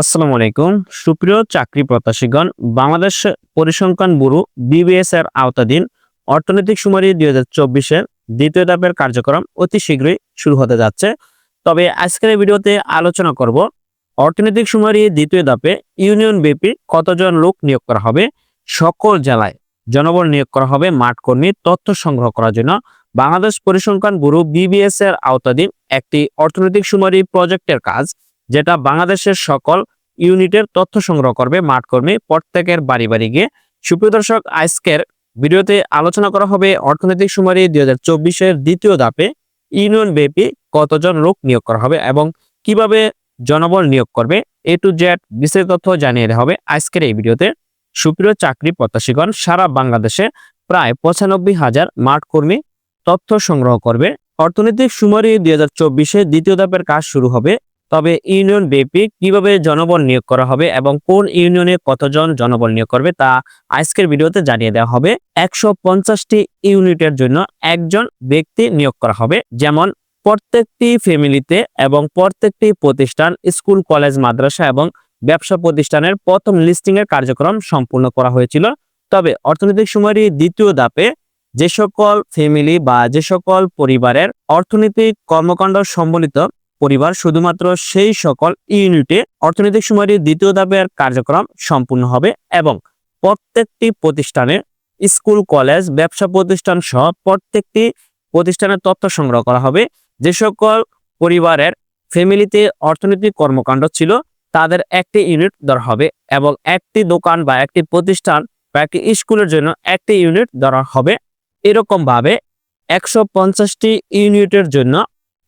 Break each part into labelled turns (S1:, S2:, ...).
S1: আসসালামু আলাইকুম। সুপ্রিয় চাকরি প্রত্যাশীগণ, বাংলাদেশ পরিসংখ্যান ব্যুরো বিবিএস এর আওতাধীন অর্থনৈতিক সুমারি দুই হাজার চব্বিশের দ্বিতীয় ধাপের কার্যক্রম অতি শীঘ্রই শুরু হতে যাচ্ছে। তবে আজকের ভিডিওতে আলোচনা করব অর্থনৈতিক সুমারি দ্বিতীয় ধাপে ইউনিয়ন ব্যাপী কতজন লোক নিয়োগ করা হবে, সকল জেলায় জনবল নিয়োগ করা হবে, মাঠ কর্মী তথ্য সংগ্রহ করার জন্য। বাংলাদেশ পরিসংখ্যান ব্যুরো বিবিএস এর আওতাধীন একটি অর্থনৈতিক সুমারি প্রজেক্টের কাজ যেটা বাংলাদেশের সকল ইউনিটের তথ্য সংগ্রহ করবে মাঠ কর্মী প্রত্যেকের বাড়ি বাড়ি গিয়ে। সুপ্রিয় দর্শক, আজকের ভিডিওতে আলোচনা করা হবে অর্থনৈতিক সুমারি দুই হাজার চব্বিশের দ্বিতীয় ধাপে ইউনিয়ন ব্যাপী কতজন লোক নিয়োগ করা হবে এবং কীভাবে জনবল নিয়োগ করবে এ টু জেড বিস্তারিত তথ্য জানিয়ে দেওয়া হবে আজকের এই ভিডিওতে। সুপ্রিয় চাকরি প্রত্যাশীগণ, সারা বাংলাদেশে প্রায় পঁচানব্বই হাজার মাঠ কর্মী তথ্য সংগ্রহ করবে। অর্থনৈতিক সুমারি দুই হাজার চব্বিশে দ্বিতীয় ধাপের কাজ শুরু হবে তবে ইউনিয়ন ব্যাপী কীভাবে জনবল নিয়োগ করা হবে এবং কোন ইউনিয়নে কতজন জনবল নিয়োগ করবে তা আজকের ভিডিওতে জানিয়ে দেওয়া হবে। একশো পঞ্চাশটি ইউনিটের জন্য একজন ব্যক্তি নিয়োগ করা হবে, যেমন প্রত্যেকটি ফ্যামিলিতে এবং প্রত্যেকটি প্রতিষ্ঠান, স্কুল, কলেজ, মাদ্রাসা এবং ব্যবসা প্রতিষ্ঠানের প্রথম লিস্টিং এর কার্যক্রম সম্পূর্ণ করা হয়েছিল। তবে অর্থনৈতিক সুমারি দ্বিতীয় ধাপে যে সকল ফ্যামিলি বা যে সকল পরিবারের অর্থনৈতিক কর্মকাণ্ড সম্বলিত পরিবার শুধুমাত্র সেই সকল ইউনিটে অর্থনৈতিক সুমারি দ্বিতীয় ধাপের কার্যক্রম সম্পূর্ণ হবে এবং প্রত্যেকটি প্রতিষ্ঠানে স্কুল, কলেজ, ব্যবসা প্রতিষ্ঠান সহ প্রত্যেকটি প্রতিষ্ঠানের তথ্য সংগ্রহ করা হবে। যে সকল পরিবারের ফ্যামিলিতে অর্থনৈতিক কর্মকাণ্ড ছিল, তাদের একটি ইউনিট ধরা হবে এবং একটি দোকান বা একটি প্রতিষ্ঠান বা একটি স্কুলের জন্য একটি ইউনিট ধরা হবে। এরকম ভাবে একশো পঞ্চাশটি ইউনিটের জন্য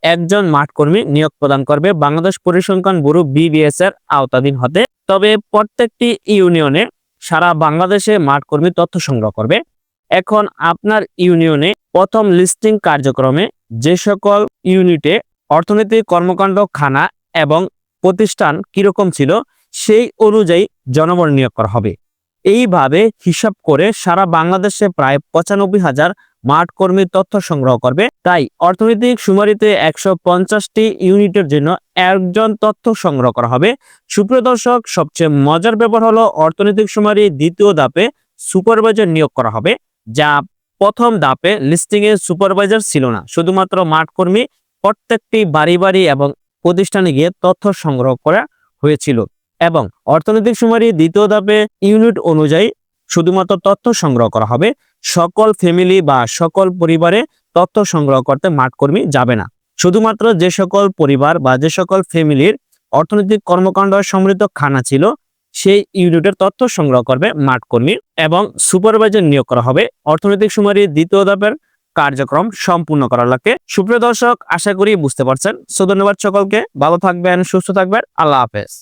S1: একজন মাঠ কর্মী নিয়োগ প্রদান করবে বাংলাদেশ পরিসংখ্যান ব্যুরো বিবিএস এর আওতাধীন হতে। তবে প্রত্যেকটি ইউনিয়নে সারা বাংলাদেশে মাঠ কর্মী তথ্য সংগ্রহ করবে। এখন আপনার ইউনিয়নে প্রথম লিস্টিং কার্যক্রমে যে সকল ইউনিটে অর্থনৈতিক কর্মকাণ্ড, খানা এবং প্রতিষ্ঠান কীরকম ছিল, সেই অনুযায়ী জনবল নিয়োগ করা হবে। এইভাবে হিসাব করে সারা বাংলাদেশে প্রায় পঁচানব্বই হাজার মাঠ কর্মীর তথ্য সংগ্রহ করবে। তাই অর্থনৈতিক সুমারিতে একশো পঞ্চাশটি ইউনিটের জন্য একজন তথ্য সংগ্রহ করা হবে। সুপ্রিয় দর্শক, সবচেয়ে মজার ব্যাপার হলো অর্থনৈতিক সুমারি দ্বিতীয় ধাপে সুপারভাইজার নিয়োগ করা হবে, যা প্রথম ধাপে লিস্টিং এ সুপারভাইজার ছিল না। শুধুমাত্র মাঠ কর্মী প্রত্যেকটি বাড়ি বাড়ি এবং প্রতিষ্ঠানে গিয়ে তথ্য সংগ্রহ করা হয়েছিল। এবং অর্থনৈতিক সুমারি দ্বিতীয় ধাপে ইউনিট অনুযায়ী শুধুমাত্র তথ্য সংগ্রহ করা হবে। সকল ফ্যামিলি বা সকল পরিবারে তথ্য সংগ্রহ করতে মাঠ কর্মী যাবে না। শুধুমাত্র যে সকল পরিবার বা যে সকল ফ্যামিলির অর্থনৈতিক কর্মকাণ্ড সমৃদ্ধ খানা ছিল, সেই ইউনিটের তথ্য সংগ্রহ করবে মাঠ কর্মী এবং সুপারভাইজার নিয়োগ করা হবে। অর্থনৈতিক সুমারি দ্বিতীয় ধাপের কার্যক্রম সম্পূর্ণ করার লক্ষ্যে। সুপ্রিয় দর্শক, আশা করি বুঝতে পারছেন। সো ধন্যবাদ সকলকে। ভালো থাকবেন, সুস্থ থাকবেন। আল্লাহ হাফেজ।